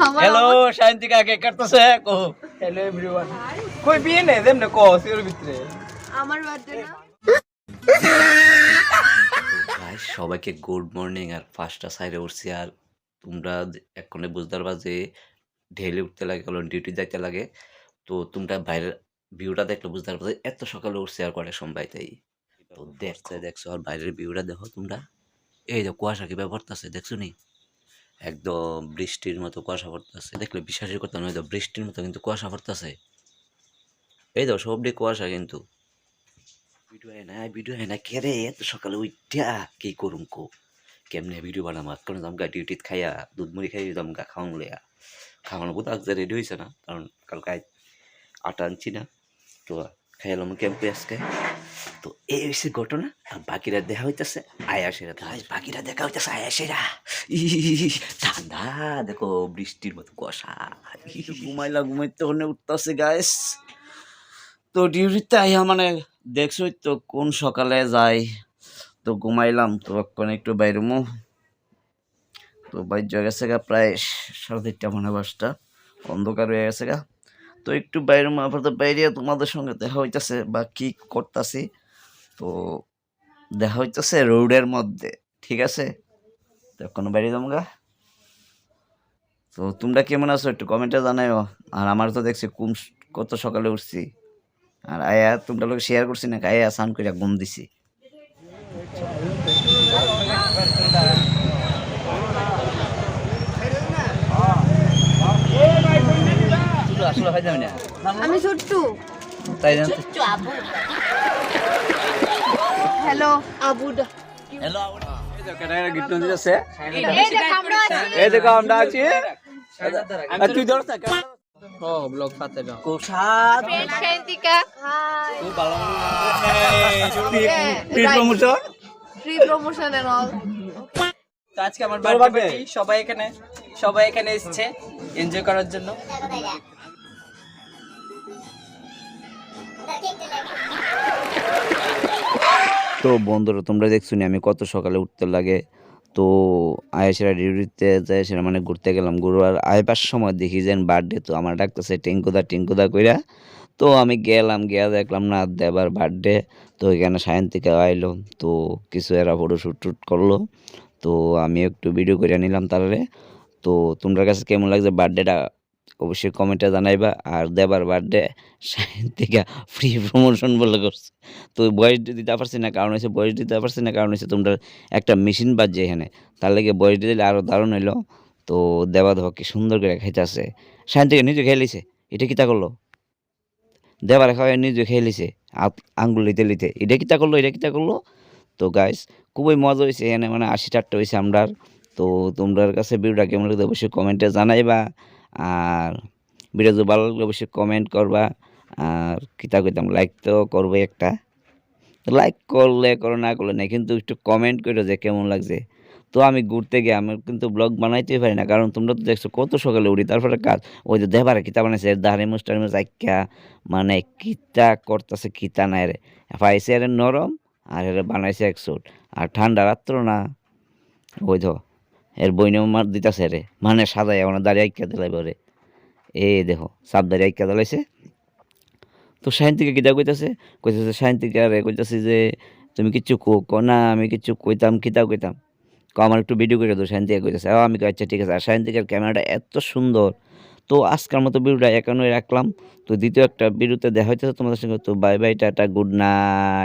Hello শান্তি কাকে কাটতেছে কো হ্যালো এভরিওয়ান কই বিয়ে নেই দেমনে ক সিওর ভিতরে। আমার বার্থডে না? সবাইকে গুড মর্নিং আর পাঁচটা সাইডে উঠছি আর তোমরা এক্ষণে বুঝতে পারবা যে ঢেলে উঠতে লাগে কারণ ডিউটি যাইতে লাগে। তো তোমরা বাইরের ভিউটা দেখলে বুঝতে পারবা যে এত সকালে উঠছে আর কটার সময় তাই। তো দেখছে দেখছ আর বাইরের ভিউটা দেখো তোমরা। এই যে কুয়াশা কীভাবে পড়তেছে দেখছ নি? একদম বৃষ্টির মতো কুয়াশা পড়তেছে। দেখলে বিশ্বাসই করতে না বৃষ্টির মতো কিন্তু কুয়াশা পড়তেছে। এই তো সবটি কুয়াশা কিন্তু। ভিডিও হয় না ভিডিও হয় না কে রে এত সকালে উঠা কি করুম কো? কেমনে ভিডিও বানাম? কারণ আমগা ডিউটিত খাইয়া, দুধ মুড়ি খাই আমগা খাওয়ান লইয়া। খাওয়ানো বোধ আজকে রেডি হয়েছে না, কারণ কালকে আজ আটা আনছি না, তো খাইলাম ক্যাম্পে আজকে? তো এই হয়েছে ঘটনা। বাকিরা দেখা হইতেছে আয়াসেরা তাই বাকিরা দেখা হইতেছে আয়াসেরা। ঠান্ডা দেখো বৃষ্টির মতো কুয়াশা। ঘুমাইলা ঘুমাইতে হনে উঠতেছে গাইস। তো ডিউটিতে আইয়া মানে দেখছোই তো কোন সকালে যাই। তো ঘুমাইলাম তো এখন একটু বাইরমো তো বাইর গেছে গা প্রায় সাড়ে তিনটা মনে পাঁচটা। অন্ধকার হয়ে গেছে গা। তো একটু বাইরে আপাতত বাইরে তোমাদের সঙ্গে দেখা হইতেছে বা কি করতেছি। তো দেখা হইতেছে রোডের মধ্যে ঠিক আছে? তো এখন বাইরে যাব গা। তো তোমরা কেমন আছো একটু কমেন্টে জানাইও। আর আমার তো দেখছি কুম কত সকালে উঠছি। আর আয়া তোমরা লোক শেয়ার করছি না আয়া সান করে ঘুম দিছি। আমি ছোট্টু। তাই জানতে হ্যালো। আবুডা হ্যালো আমরা আছি। এই দেখো আমরা আছি। আর তুই ধর থাক ও ব্লগ সাথে দাও কোষাদ ফ্রেন্ড শান্তিকা খুব ভালো। Free promotion free promotion and all তো আজকে আমার বার্থডে। সবাই এখানে সবাই এখানে এসেছে। এনজয় করার জন্য। তো বন্ধুরা, তোমরা দেখছ আমি কত সকালে উঠতে লাগে? তো আয়েসেরা ডিউটিতে যায়, সেরা মানে ঘুরতে গেলাম। ঘুরু আর আইবার সময় দেখি যেন বার্থডে তো আমার ডাকতেছে টিঙ্কুদা টিঙ্কুদা কইরা। তো আমি গেলাম, গিয়া দেখলাম, না, দেবার বার্থডে তো এখানে সায়ন্তিকা আইলো, তো কিছু এরা ফটো শ্যুট টুট করল। তো আমি একটু ভিডিও করে নিলাম তারারে। তো তোমরা কাছে কেমন লাগছে বার্থডেটা অবশ্যই কমেন্টে জানাইবা আর দেবার বার্থডে সায়ন্তিকা ফ্রি প্রমোশন বলে করছে। তো বয়স দিতে পারছি না, কারণ হচ্ছে বয়স দিতে পারছি না, কারণ হচ্ছে তোমরা একটা মেশিন বাজছে এখানে। তার লেগে বয়স দিলে আরও দারুণ হইল। তো দেবা দেওয়া কি সুন্দর করে খাইতেছে। শান্তিকে নিজে খেয়ে লিছে, এটা কিতা করল? দেবার খাওয়াই নিজে খেয়ে লিছে আঙ্গুল লিতে লিতে, এটা কিতা করল, এটা কিতা করল? তো গাইস খুবই মজা হয়েছে এখানে মানে আশি টাট্টা হয়েছে আমরা তো তোমরার কাছে ভিডিওটা কেমন লাগবে অবশ্যই কমেন্টে জানাইবা। আর ভিডিও যদি ভালো লাগলে অবশ্যই কমেন্ট করবা, আর কিতা কইতাম লাইক তো করবে একটা। লাইক করলে, করো, না করলে না কিন্তু একটু কমেন্ট করো যে কেমন লাগছে। তো আমি ঘুরতে গিয়ে আমি কিন্তু ব্লগ বানাইতেই পারি না, কারণ তোমরা তো দেখছ কত সকালে উঠি, তারপরে কাজ, ওই যে দেবারে কিতা বানাইছে দাঁড়ে মুস্টার মুস মানে কিতা করতেছে কিতা নাই রে। পাইছে এর নরম, আর এর বানাইছে এক সুট আর ঠান্ডা রাত্র না। ওই ধো। এর বইনে মার দিতেছে রে। মানে সাদাই আমার দাঁড়িয়ে আইকা দিলাই রে। এ দেখো, সাপ দাঁড়িয়ে আইকা দিলাইছে তো সায়ন্তিকা কিতা কইতাছে? কইতাছে সায়ন্তিকা রে, কইতাছে যে, তুমি কিচ্ছু কো ক না, আমি কিচ্ছু কইতাম কিতা কইতাম? আমার একটু ভিডিও করে দাও সায়ন্তিকা কইতাছে। ও, আমি আচ্ছা ঠিক আছে। আর সায়ন্তিকার ক্যামেরাটা এত সুন্দর। তো আজকের মতো ভিডিওটা একান্নই রাখলাম। তো দ্বিতীয় একটা ভিডিওতে দেখা হইতেছে তোমাদের সঙ্গে। তো bye bye, tata, good night.